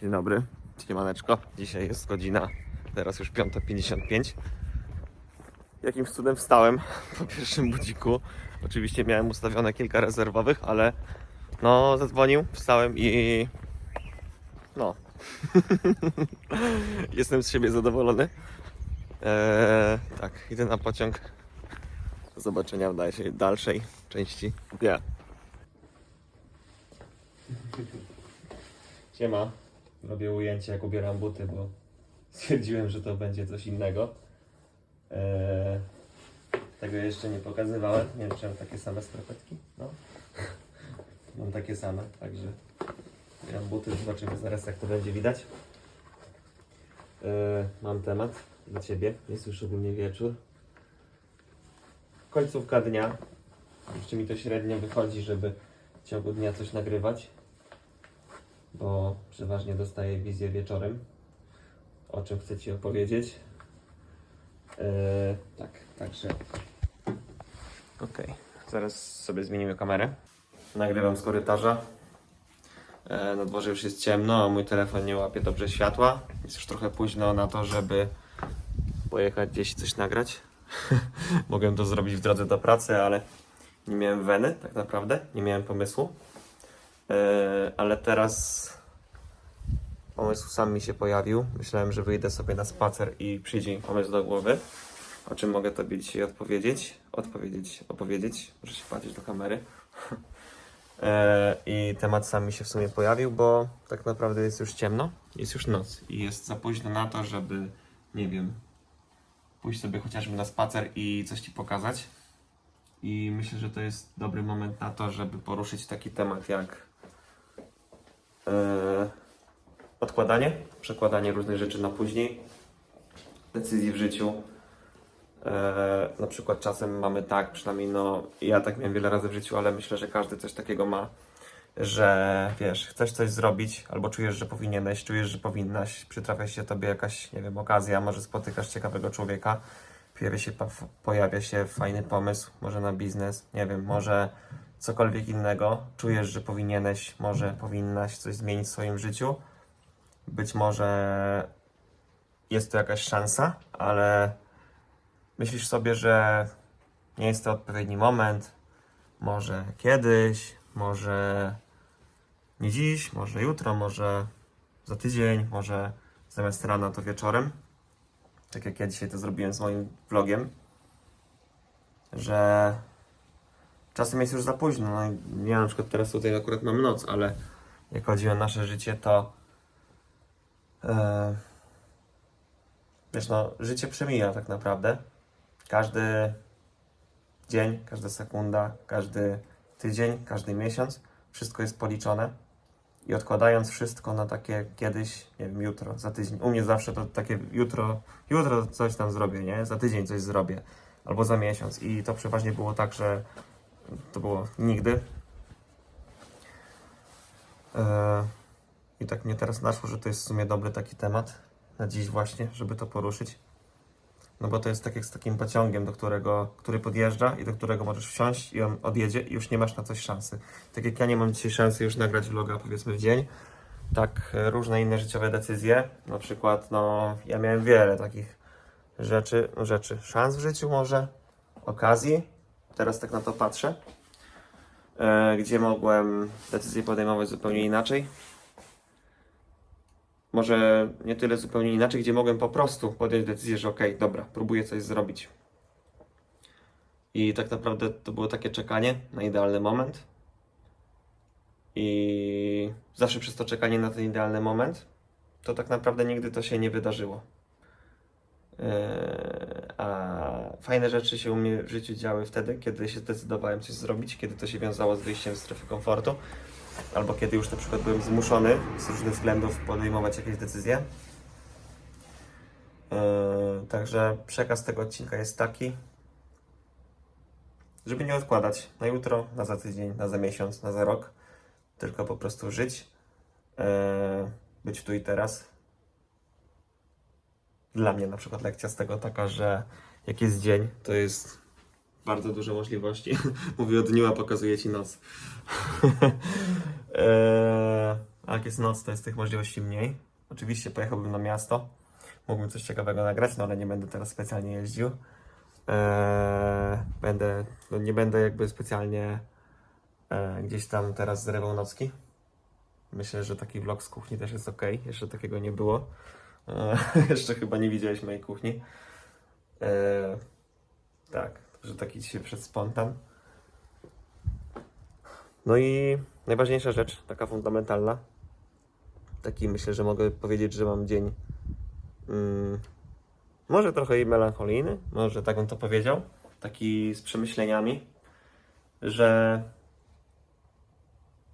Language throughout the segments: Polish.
Dzień dobry, siemaneczko. Dzisiaj jest godzina, teraz już 5.55. Jakimś cudem wstałem po pierwszym budziku. Oczywiście miałem ustawione kilka rezerwowych, ale no zadzwonił, wstałem i no jestem z siebie zadowolony. Eee, tak, idę na pociąg. Do zobaczenia w dalszej, dalszej części dnia. Siema. Robię ujęcie jak ubieram buty, bo stwierdziłem, że to będzie coś innego. Eee, tego jeszcze nie pokazywałem. Nie wiem, czy mam takie same skarpetki. No. Mam takie same, także ubieram buty. Zobaczymy zaraz, jak to będzie widać. Eee, mam temat dla Ciebie. Jest już ogólnie wieczór. Końcówka dnia. Jeszcze mi to średnio wychodzi, żeby w ciągu dnia coś nagrywać bo przeważnie dostaję wizję wieczorem, o czym chcę Ci opowiedzieć. Eee, tak, także. Okej, zaraz sobie zmienimy kamerę. Nagrywam z korytarza. Eee, na dworze już jest ciemno, a mój telefon nie łapie dobrze światła. Jest już trochę późno na to, żeby pojechać gdzieś i coś nagrać. Mogłem to zrobić w drodze do pracy, ale nie miałem weny tak naprawdę, nie miałem pomysłu. E, ale teraz pomysł sam mi się pojawił. Myślałem, że wyjdę sobie na spacer i przyjdzie mi pomysł do głowy. O czym mogę Tobie dzisiaj odpowiedzieć? Odpowiedzieć, opowiedzieć. Muszę się patrzeć do kamery. E, I temat sam mi się w sumie pojawił, bo tak naprawdę jest już ciemno, jest już noc i jest za późno na to, żeby, nie wiem, pójść sobie chociażby na spacer i coś Ci pokazać. I myślę, że to jest dobry moment na to, żeby poruszyć taki temat jak e, odkładanie, przekładanie różnych rzeczy na później, decyzji w życiu. E, na przykład czasem mamy tak, przynajmniej no, ja tak miałem wiele razy w życiu, ale myślę, że każdy coś takiego ma, że wiesz, chcesz coś zrobić, albo czujesz, że powinieneś, czujesz, że powinnaś, przytrafia się tobie jakaś, nie wiem, okazja, może spotykasz ciekawego człowieka, pojawia się, pojawia się fajny pomysł, może na biznes, nie wiem, może cokolwiek innego, czujesz, że powinieneś, może powinnaś coś zmienić w swoim życiu. Być może jest to jakaś szansa, ale myślisz sobie, że nie jest to odpowiedni moment, może kiedyś, może nie dziś, może jutro, może za tydzień, może zamiast rana to wieczorem tak jak ja dzisiaj to zrobiłem z moim vlogiem, że czasem jest już za późno. No, ja na przykład teraz tutaj akurat mam noc, ale jak chodzi o nasze życie, to e, wiesz, no, życie przemija tak naprawdę. Każdy dzień, każda sekunda, każdy tydzień, każdy miesiąc, wszystko jest policzone. I odkładając wszystko na takie kiedyś, nie wiem, jutro, za tydzień. U mnie zawsze to takie jutro, jutro coś tam zrobię, nie? Za tydzień coś zrobię. Albo za miesiąc. I to przeważnie było tak, że to było nigdy. Eee, I tak mnie teraz naszło, że to jest w sumie dobry taki temat na dziś właśnie, żeby to poruszyć. No bo to jest tak jak z takim pociągiem, do którego, który podjeżdża i do którego możesz wsiąść i on odjedzie i już nie masz na coś szansy. Tak jak ja nie mam dzisiaj szansy już nagrać vloga powiedzmy w dzień, tak e, różne inne życiowe decyzje, na przykład no ja miałem wiele takich rzeczy, rzeczy, szans w życiu może, okazji, teraz tak na to patrzę, e, gdzie mogłem decyzje podejmować zupełnie inaczej. Może nie tyle zupełnie inaczej, gdzie mogłem po prostu podjąć decyzję, że okej, dobra, próbuję coś zrobić. I tak naprawdę to było takie czekanie na idealny moment. I zawsze przez to czekanie na ten idealny moment, to tak naprawdę nigdy to się nie wydarzyło. Eee, A fajne rzeczy się u mnie w życiu działy wtedy, kiedy się zdecydowałem coś zrobić, kiedy to się wiązało z wyjściem z strefy komfortu, albo kiedy już na przykład byłem zmuszony z różnych względów podejmować jakieś decyzje. Eee, Także przekaz tego odcinka jest taki, żeby nie odkładać na jutro, na za tydzień, na za miesiąc, na za rok, tylko po prostu żyć, eee, być tu i teraz. Dla mnie na przykład lekcja z tego taka, że jak jest dzień, to jest bardzo dużo możliwości. Mówię o dniu, a pokazuję Ci noc. eee, jak jest noc, to jest tych możliwości mniej. Oczywiście pojechałbym na miasto. Mógłbym coś ciekawego nagrać, no ale nie będę teraz specjalnie jeździł. Eee, będę, no nie będę jakby specjalnie e, gdzieś tam teraz zrywał nocki. Myślę, że taki vlog z kuchni też jest ok. Jeszcze takiego nie było. E, jeszcze chyba nie widziałeś mojej kuchni. E, tak, że taki dzisiaj przed spontan. No i najważniejsza rzecz, taka fundamentalna. Taki myślę, że mogę powiedzieć, że mam dzień mm, może trochę i melancholijny, może tak bym to powiedział. Taki z przemyśleniami, że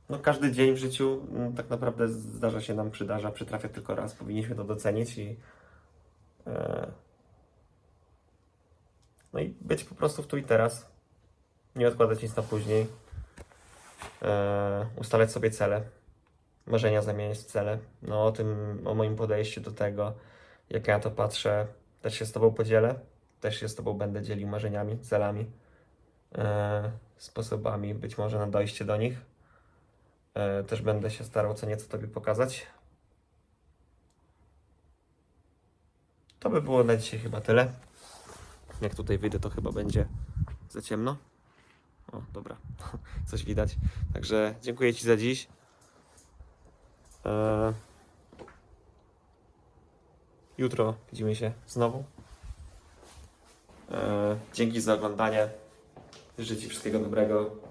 no każdy dzień w życiu mm, tak naprawdę zdarza się nam, przydarza, przytrafia tylko raz. Powinniśmy to docenić i e, no i być po prostu w tu i teraz. Nie odkładać nic na później. E, ustalać sobie cele. Marzenia zamieniać w cele. No o tym, o moim podejściu do tego, jak ja to patrzę, też się z Tobą podzielę. Też się z Tobą będę dzielił marzeniami, celami, e, sposobami być może na dojście do nich. E, też będę się starał co nieco Tobie pokazać. To by było na dzisiaj chyba tyle. Jak tutaj wyjdę, to chyba będzie za ciemno. O, dobra, coś widać. Także dziękuję Ci za dziś. Eee, jutro widzimy się znowu. Eee, dzięki za oglądanie. Życzę Ci wszystkiego dobrego.